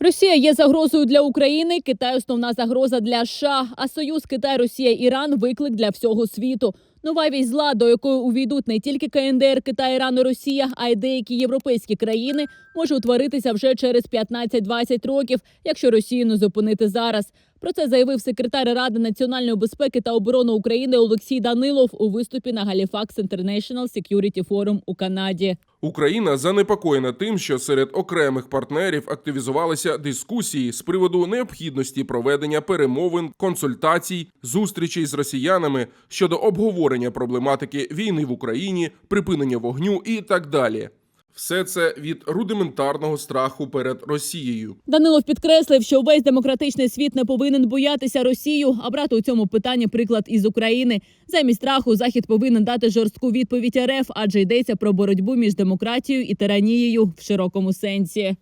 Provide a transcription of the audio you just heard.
Росія є загрозою для України. Китай основна загроза для США. А союз Китай, Росія, Іран виклик для всього світу. Нова вісь зла, до якої увійдуть не тільки КНДР, Китай, Іран і Росія, а й деякі європейські країни, може утворитися вже через 15-20 років, якщо Росію не зупинити зараз. Про це заявив секретар Ради національної безпеки та оборони України Олексій Данилов у виступі на Halifax International Security Forum у Канаді. Україна занепокоєна тим, що серед окремих партнерів активізувалися дискусії з приводу необхідності проведення перемовин, консультацій, зустрічей з росіянами щодо обговорення проблематики війни в Україні, припинення вогню і так далі. Все це від рудиментарного страху перед Росією. Данилов підкреслив, що весь демократичний світ не повинен боятися Росію, а брати у цьому питанні приклад із України. Замість страху захід повинен дати жорстку відповідь РФ, адже йдеться про боротьбу між демократією і тиранією в широкому сенсі.